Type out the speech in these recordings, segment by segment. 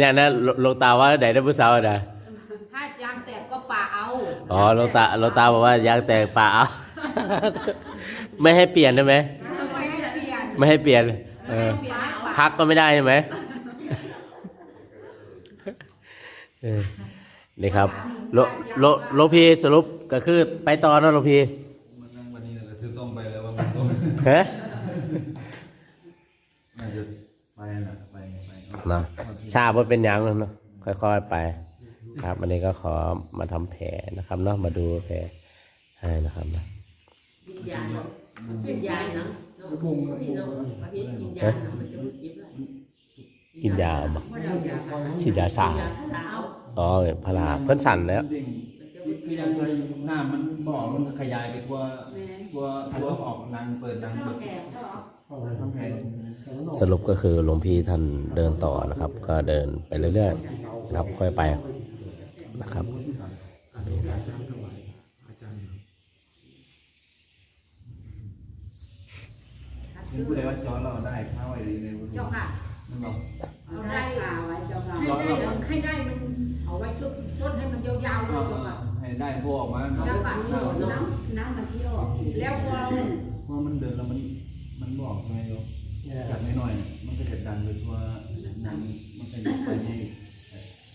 อย่างนั้นหลหลวงตาว่าไหนได้ผู้สาวนะถ้ายางแตกก็ป่าเอา อ๋อหลวงตาหลวงตาบอกว่ายางแตกป่าเอา ไม่ให้เปลี่ยนได้ไหม ไม่ให้เปลี่ยน ไม่ให้เปลี่ยน เออเปลี่ยนให้ป่าพักก็ไม่ได้ใช่ไหมเออนี่ครับโลโลโลพีสรุปก็คือไปต่อเนอะโลพีมันนั่งวันนี้นะคือต้องไปแล้วว่ามันต้องเฮ้น่าจะไปนะไปไป เนาะชาบ่เป็นหยังเนาะค่อยๆไป ครับวันนี้ก็ขอมาทำแผลนะครับเนาะมาดูแผลให้นะครับนะกินยาเนาะกินยาเนาะเนาะพี่เนาะประเทศกินยาเนาะมันจะเจ็บเลยกินยาบ่เพราะเรายาพาราฉีดยาสายาพาราอ๋อพาราเพิ่นสั่นแล้ว เด้งคือยังหน้ามันบ่อมันขยายไปทั่วทั่วทั่วออกนางเปิดนางเปิดทั้งแผ่นสรุปก็คือหลวงพี่ท่านเดินต่อนะครับ ก็เดินไปเรื่อยๆนะครับค่อยไปนะครับ นี่นะนี่ผู้ใดว่าจอเราได้เข้าไอ้นี่ในเจ้าค่ะมันบอกเอาได้ข่าวไว้เจ้าค่ะให้ได้ให้ได้มันเอาไว้ส้นส้นให้มัน ได้พวกออกมาเจ้าค่ะเนาะน้ำน้ำมันที่ออกแล้วพอเพราะมันเดินแล้วมันมันบอกไงโยมจากน้อยๆมันก็จะดันไปทั่วดันมันก็จะไปให้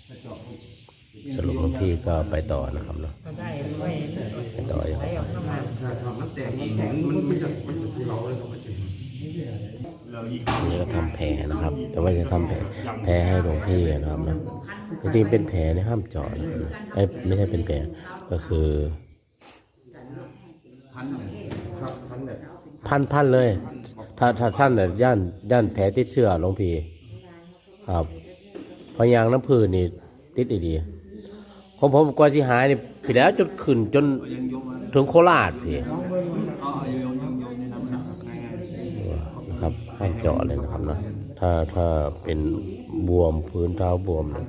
กระเจาะสรุปหลวงพี่ก็ไปต่อนะครับเนาะได้ไม่ไปต่ออยู่ไปออกน้ำมันถ้าทำน้ำแตกอีกแข็งมันมันจะมันจะทุเราเลยครับมั อันนี้ก็ทำแผลนะครับแต่ว่าจะทำแผลแผลให้หลวงพี่นะครับนะจริงๆเป็นแผลเนี่ยห้ามเจาะนะครับเอ้ไม่ใช่เป็นแผลก็คือพันพันเลย ถ้าถ้าท่านเนี่ยย่านย่านแผลติดเชื้อหลวงพี่ครับพยางน้ำพื้นนี่ติดดีๆของผมกว่าสิหายนี่พี่แล้วจนขึ้นจนถึงโคราชพี่ จาะเลยนะครับนะถ้าถ้าเป็นบวมพื้นเท้าบวมเนี่ย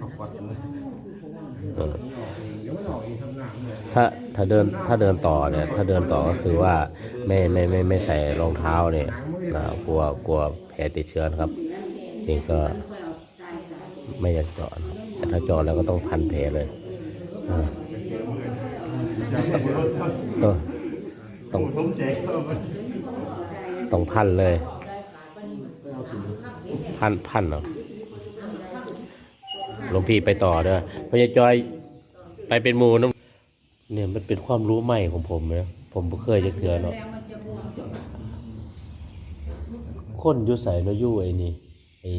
ถ้าถ้าเดินถ้าเดินต่อเนี่ย ถ้าเดินต่อก็คือว่าไม่ไม่ไม่ไม่ใส่รองเท้าเนี่ยนะกลัวกลัวแผลติดเชื้อครับนี่ก็ไม่อยากเจาะนะแต่ถ้าเจาะแล้วก็ต้องพันแผลเลยอ่าต้องต้องต้องพันเลย พันพันเนาะหลวงพี่ไปต่อเด้อพญาจอยไปเป็นหมูน้ำเนี่ยมันเป็นความรู้ใหม่ของผมนะผมบ่เคยจะเถื่อเนาะแล้วมันจะบวมเจ้าค่ะคนอยู่ใส่เนาะอยู่ไอ้นี่ไอ้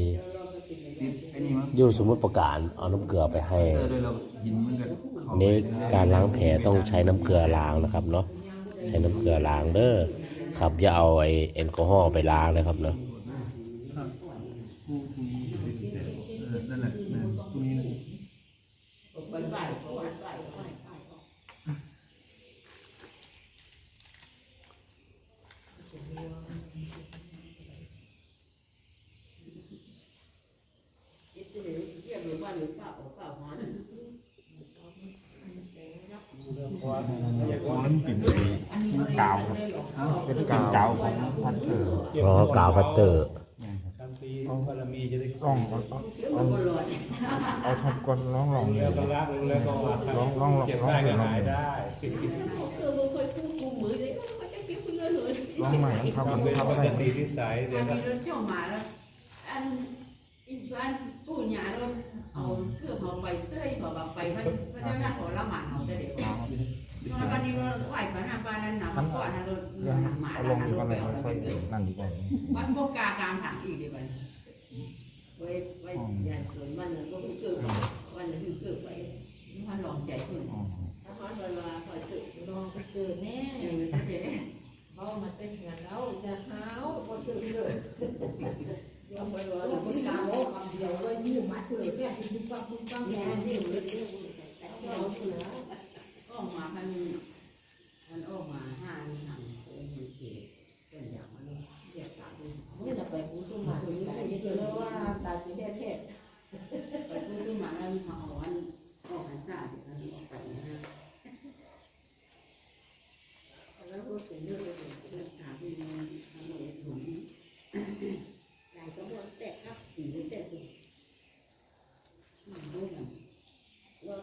ไอ้นี่มั้งอยู่สมมุติประการเอาน้ำเกลือไปให้เออโดยเรายินมันก็อันนี้การล้างแผลต้องใช้น้ำเกลือล้างนะครับเนาะใช้น้ำเกลือล้างเด้อครับอย่าเอาไอ้แอลกอฮอล์ไปล้างนะครับเนาะ นั่นแหละนั่นไปไปไปไปไปไปมันเป็นกา รมีจะได้กล้องเอาเอาทำก้นร้องลองแล้วก็รักแล้วก็ว่าร้องร้องร้องเจ็บร้องได้ก็ร้องหายได้คือบ่เคยกู้กูมือเลยก็ไม่ได้เก็บเงินเลยร้องใหม่ทำมันเป็นปกติที่สายเดี๋อัยวนก็นี้รถเจ้ามาแล้วอันอีบ้านปู่ย่าเราเอาเครื่องเอาไปเสื้อเอาแบบไปมันมันจะนั่งหัวละหมาเอาแต่เด็กมาวันนี้ว่าไหวไปหาบ้านนั้นหนาก่อนนะรถหนักหมาเอาแล้วลงนะดีรกว่าถเลแบยวค่อยนั่นดีกว่ามันบกกากางถังอีกดีกว่า ไว้ไว้ยายส่วนมันก็เกิดวันนั้นเกิดไปมันลองใจขึ้นอ๋อถ้าเขาเวลาคอยเกิดลองเกิดแน่อย่างนี้ก็จะได้เขามาเต้นงานแล้วจะเท้าพอถึงเลยยอมไปรอเราไม่กล้าบอกคำเดียวว่ายืมมัดเลยแค่ปุ๊บปั๊บปุ๊บปั๊บแม่แค่ที่นี้อยู่เรื่อยๆก็เอาเสือออกมาพันมัน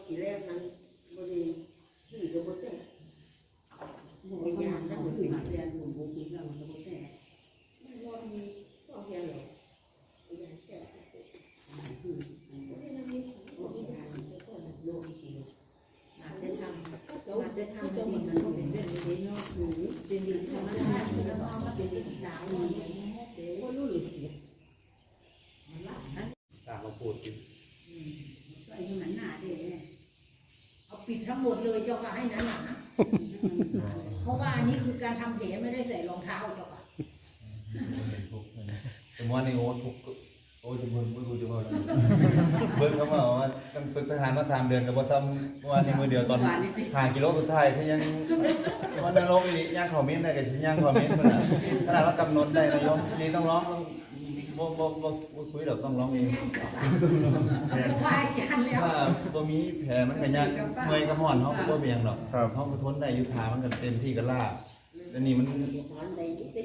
ทีแรกนั้นบริชื่อจะบริแต่พยายามนั่งอยู่หาเรียนหมุนบุกเราจะบริแต่ไม่รอดมีก็เพีหรอกพยายามแก้เป็นดินธรรมชาติแล้วก็มาเป็นดินสาวคนรุ่น เจ้าก็ให้หนาหนาเพราะว่าอันนี้คือการทำแผลไม่ได้ใส่รองเท้าเจ้าค่ะแต่ว่าในโอ้ทุกโอ้ยจะเบิ่งบ่รู้จะว่าเบิ่งเขามาว่าตั้งฝึกทหารมาสามเดือนก็บ่ซ้ำว่าในมือเดียวตอน5กิโลสุดท้ายที่ยังมันนรกอีหลีย่างเขาเม้นได้ก็สิย่างเขาเม้นพุ่นน่ะขนาดว่ากำหนดได้นะโยมนี่ต้องร้องต้อง บ่บ่บ่บ่คุยดอกต้องร้องเองเพราะว่าอาจารย์แล้ว ถ้าบ่มีแผลมันก็ยากเมื่อยกับห่อนเฮาก็บ่เบียงดอกเฮาก็ทนได้อยู่ทามันก็เต็มที่ก็ล่าแต่นี่มัน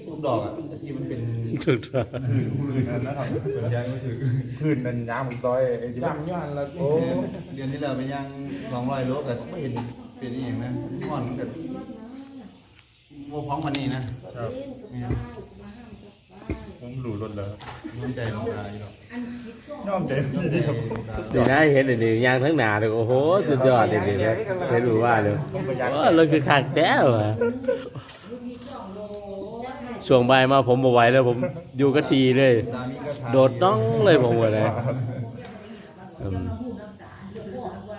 ทุกดอกอะที่มันเป็นถูกต้องพื้นนั่นนะครับเป็นยางก็ถือพื้นนั่นยางมันต้อยไอ้ที่จำย้อนแล้วโอ้เดือนที่แล้วไปย่าง200โลก็ไม่เห็นเป็นอีหยังนะห่อนมันก็บ่พร้อมมันนี่นะครับผม หลุดรถแล้วน้ำใจน้องตาอยู่ดอกอันสิบสองน้อมใจน้ำใจพี่ครับเดี๋ยวนะเห็นเดี๋ยวนี้ยางทั้งหนาเลยโอ้โหสุดยอดเลยเดี๋ยวนี้ไม่รู้ว่าเลยว่ารถคือขาดแต้วอะลูกที่สองโลช่วงบ่ายมาผมบ่ไหวแล้วผมอยู่กับทีเลยตามีก็ทาโดดน้องเลยผมหมดเลย จะมาหูน้ำตาเดี๋ยวบอกว่า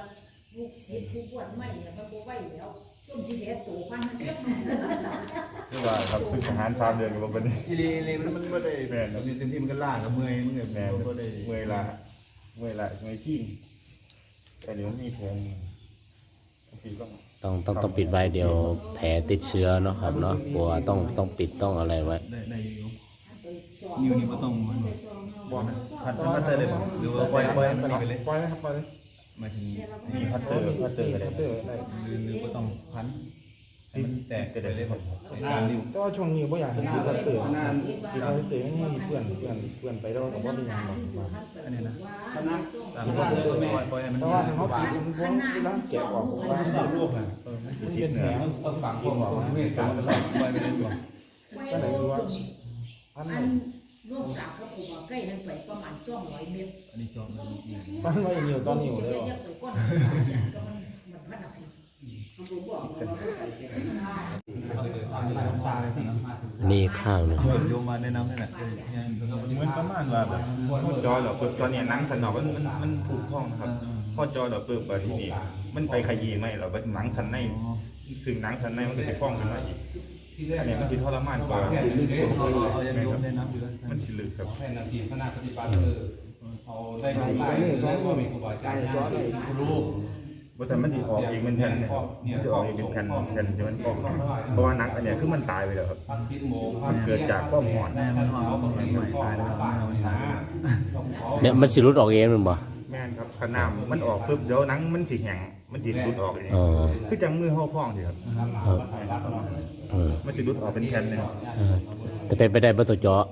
ลูกเสียผู้ปวดไม่เนี่ยมันบ่ไหวแล้วส้มสีเหลือตัวพันมันเจ็บ ที่ว่า ครับฝึกทหารสามเดือนกับวันนี้อีหลีอีหลีมันมันบ่ได้แม่นเต็มที่มันก็ล่าก็เมื่อยมันก็แม่บ่ได้เมื่อยละเมื่อยละเมื่อยขี้แต่เดี๋ยวมีแผนบางทีต้องต้องต้องต้องปิดไว้เดี๋ยวแผลติดเชื้อเนาะครับเนาะกลัวต้องต้องปิดต้องอะไรไว้ได้ได้อยู่นิ้วนี่บ่ต้องมันบ่นะพัดพัดเตอร์ได้บ่หรือว่าปล่อยปล่อยให้มันนี่ไปเลยปล่อยนะครับปล่อยเลยหมายถึงมีพัตเตอร์พัตเตอร์อะไรพัตเตอร์ได้หรือหรือบ่ต้องพัน ให้มันแตกไปเลยบ่ใส่ตามนิ้วก็ช่วงนี้บ่อยากให้กินพัตเตอร์กินพัตเตอร์นี่เพื่อนเพื่อนเพื่อนไปแล้วแต่ว่าเป็นยังไงอันนี้นะตามนิ้วปล่อยปล่อยให้มันเพราะว่าทางเขาติดมันพวกที่ร้านแกะออกว่ามันเป็นแผลฝังที่บอกว่าไม่การปล่อยไปเลยบ่ก็ไหนว่าพันอันร่วมกับกับผมใกล้นั้นไปประมาณสองร้อยเมตรอันนี้จอบแล้วนี่พันไว้อยู่ตอนนี้อยู่เลยจะไปก้นก็มันมันพัดอะไรผมบอกว่าอั นนี่ข้างหนึงโยมมาแนะนำนี่แหละมันประมาณว่าแบบพอจอเราเปิดตอนนี้หนังสันนอกมันมันมันถูกห้องนะครับพอจอเราเปิดไปที่นี่มันไปขยี้ไหมเราไปหนังสันในซึ่งหนังสันในมันก็จะฟ้องขึ้นมาอีกอันนี้มันจะทรมานกว่าเอาเอายังโยมแนะนำอยู่แล้วมันสิลึกครับแค่นาทีขนาดปฏิบัติเออเอาได้ไปได้ก็มีครูบาอาจารย์ครู ลูกบริษัทมันจะออกเองเป็นแผ่นเนี่ยมันจะออกเองเป็นแผ่นแผ่นจะมันออกเพราะว่าหนังอันเนี้ยคือมันตายไปแล้วครับพักสิบโมงมันเกิดจากความหอนแม่มันว่ามันใหม่ตายแล้วมันตายแล้วเนี่ยมันสิรุดออกเองแมันบ่แม่นครับขนามมันออกปุ๊บเดี๋ยวหนังมันสิแห้งมันสิรุดออกเองอ๋อคือจังมือห่อพองสิครับเออมันสิรุดออกเป็นแผ่นเลยเออแต่เป็นไปได้บ่ตัวเจาะ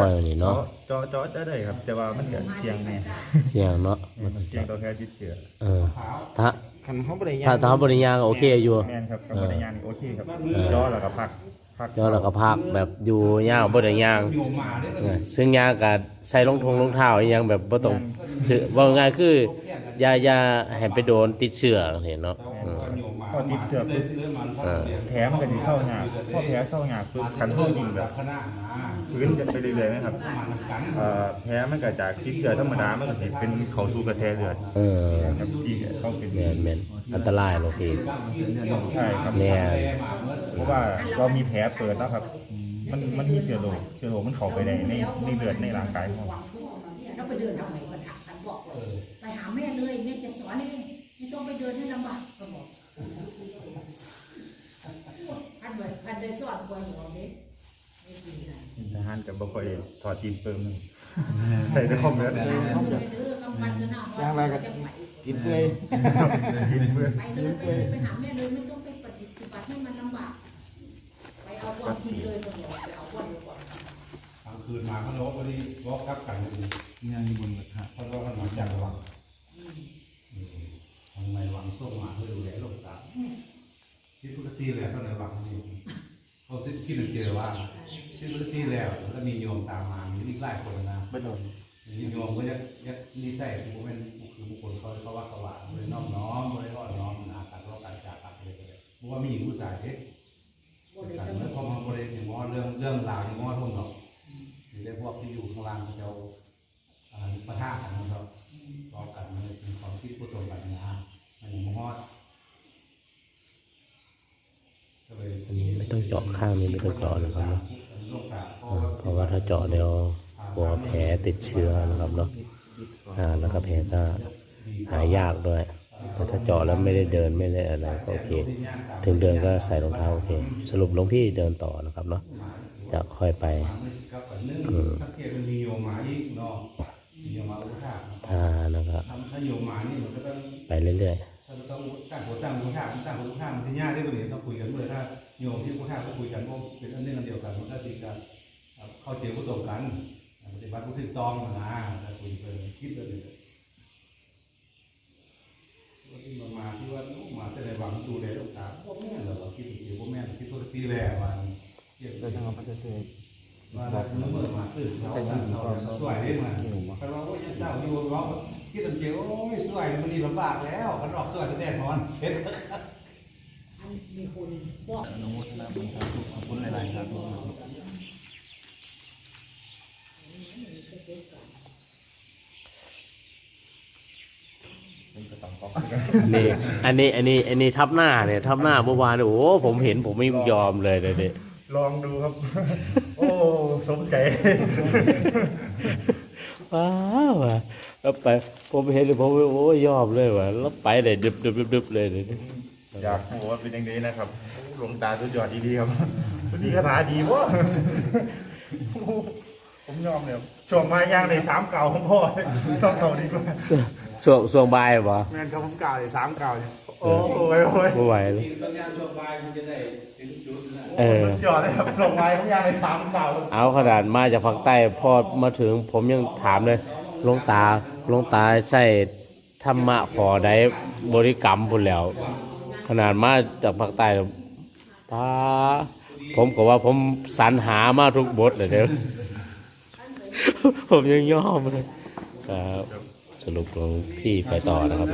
ล่อยมันนี่จอเนาะจอจอจะได้ครับ แต่ว่ามันจะเสียงแน่เสียงเนาะบ่ตัวเสียงเจาะตัวแค่ติดเชื้อเออถ้าคันเขาบ่ได้ถ้าถ้าบริยางโอเคอยู่ แม่นครับกับปัญญานี่โอเคครับเออจอแล้วก็พักพักเจาะแล้วก็พักแบบอยู่ยาวบ่ได้ยางโยมมาเนี่ยเออซึ่งยางก็ใส่รองทงรองเท้าอีหยังแบบบ่ต้องถือว่าง่ายคืออย่าอย่าให้ไปโดนติดเชื้อเห็นเนาะเออพอติดเชื้อปุ๊บเออแผลมันก็สิเศร้าหยาบพอแผลเศร้าหยาบปุ๊บคันเขายิงแบบคณะนะฟื้นจะไปเรื่อยๆนะครับเอ่อแผลมันก็จากติดเชื้อธรรมดามันก็สิเป็นเข้าสู่กระแสเลือดเออครับที่เขาเป็นแม่นแม่นอันตรายโลพี่ใช่ครับแม่นเพราะว่าเรามีแผลเปิดแล้วครับ มันมันมีเชื้อโรคเชื้อโรคมันเข้าไปในในในเลือดในร่างกายของเราแล้วไปเดินทำไมมันหักกันบอกเลยไปหาแม่เลยแม่จะสอนเองไม่ต้องไปเดินให้ลำบากก็บอก นเลยพันเลยสอนคนหัวเด็กไม่สิอะไรทหารกับบ่ค่อยถอดจีนเปิมนึงใส่ในคอมเมนต์อย่างไรก็จะไปกินเพื่อยไปเลยไปเลยไปหาแม่เลยไม่ต้องไปปฏิบัติให้มันลำบากไปเอาความจริงเลยก็บอกไปเอาความเดียวก่อนกลางคืนมาเขาบอกว่าดีบอกกับกันอยู่งานอยู่บนกระทะเขาบอกว่าหลังจากระวังทางในวังส่งมาเพื่อดูแลโรคต่างที่ปกติแล้วเขาในวังนี่ เขาคิดคิดเจอว่าที่ปกติแล้วแล้วมีโยมตามมามีอีกหลายคนนะไม่โดนนิยมก็จะจะนิสัยที่ผมเป็นคือบุคคลเขาเขาว่าเขาว่าเลยน้อมน้อมเลยอ่อนน้อมนะการรการจากกันเลยเพราะว่ามีหญิงผู้ชายเด็กบนเลยการสเมื่มุอนพอมาบริเวณว่าเรื่องเรื่องราวอย่างว่าทุ่งหรอกหรือได้พวกที่อยู่ข้างล่างเขาจะอ่าประท่ากันนะครับรอกันมันเป็นความคิดผู้ตรงกันนะมันอย่างมอด ต้องเจาะข้าง นี้ไม่ต้องเจาะนะครับเนาะโรคตาเพราะอ่าว่าเพราะว่าถ้าเจาะเดี๋ยวกลัวแผลติดเชื้อนะครับเนาะอ่าแล้วก็แผลก็หายากด้วยแต่ถ้าเจาะแล้วไม่ได้เดินไม่ได้อะไรก็โอเค ถึงเดินก็ใส่รองเท้าโอเค สรุปหลวงพี่เดินต่อนะครับเนาะจะค่อยไปกับอันนึงสังเกตมันมีโยมหมาอีกเนาะมีโยมหมาอุทาถ้านะครับทำถ้าโยมหมานี่มันก็ต้องไปเรื่อยถ้าเรา ต้องตั้งหัวตั้งหัวท่าตั้งหัวท่ามันจะยากได้กว่านี้ต้องคุยกันเมื่อถ้าโยมที่หัวท่าก็คุยกันว่าเป็นอันนึงอันเดียวกันมันก็สิกันเข้าใจผู้ตรงกันปฏิบัติผู้ถูกต้องนะถ้าคุยกันคิดเลยที่มามาที่ว่ามาแต่ในหวังดูแลลูกตาวพวกแม่เหรอคิดถึงพวกแม่คิดตัวตีแหละวันเกี่ยวกับว่าเราเมื่อมาตื่นเช้าสั่งเราสวยได้มาเพราะว่าโอ้ยยังเศร้าอยู่เรา คิดตั้งเจียวโอ้ยสวยมันนี่ลำบากแล้วมันออกสวยตั้งแต่นอนเสร็จอันมีคนบอกอนุโมทนาบุญครับขอบคุณหลายๆครับๆนี่อันนี้อันนี้อันนี้ทับหน้าเนี่ยทับหน้าเมื่อวานเนี่ยโอ้โหผมเห็นผมไม่ยอมเลยเลยเนี่ยลองดูครับ โอ้ สมใจ ว้าวว่ะ แล้วไปผมเห็นเลยผมโอ้ยยอมเลยว่ะแล้วไปเลยดึบดึบดึบดึบเลยเนี่ยอยากรู้ว่าเป็นยังไงนะครับหลวงตาสุดยอดดีๆครับวันนี้คาถาดีวะผมยอมเลยครับช่วงมาย่างในสามเก่าของพ่อต้องเก่าดีกว่าส่วงส่วงบายป่ะแม่นครับผมเก่าเลยสามเก่าเนี่ยโอ้โหโอ้ยโอ้ยไม่ไหวเลยตอนงานช่วงบ่ายมันจะได้ถึงจุดนะเออสุดยอดเลยครับส่งมาผมย่างในสามเก่าเอาขนาดมาจากภาคใต้พอมาถึงผมยังถามเลย หลวงตาหลวงตาใส่ธรรมะขอได้บริกรรมพุ่นแล้ว ขนาดมาจากภาคใต้ป้าผมก็ว่าผมสรรหามาทุกบทเลยเด้อผมยังยอมเลยครับสรุปหลวงพี่ไปต่อนะครับ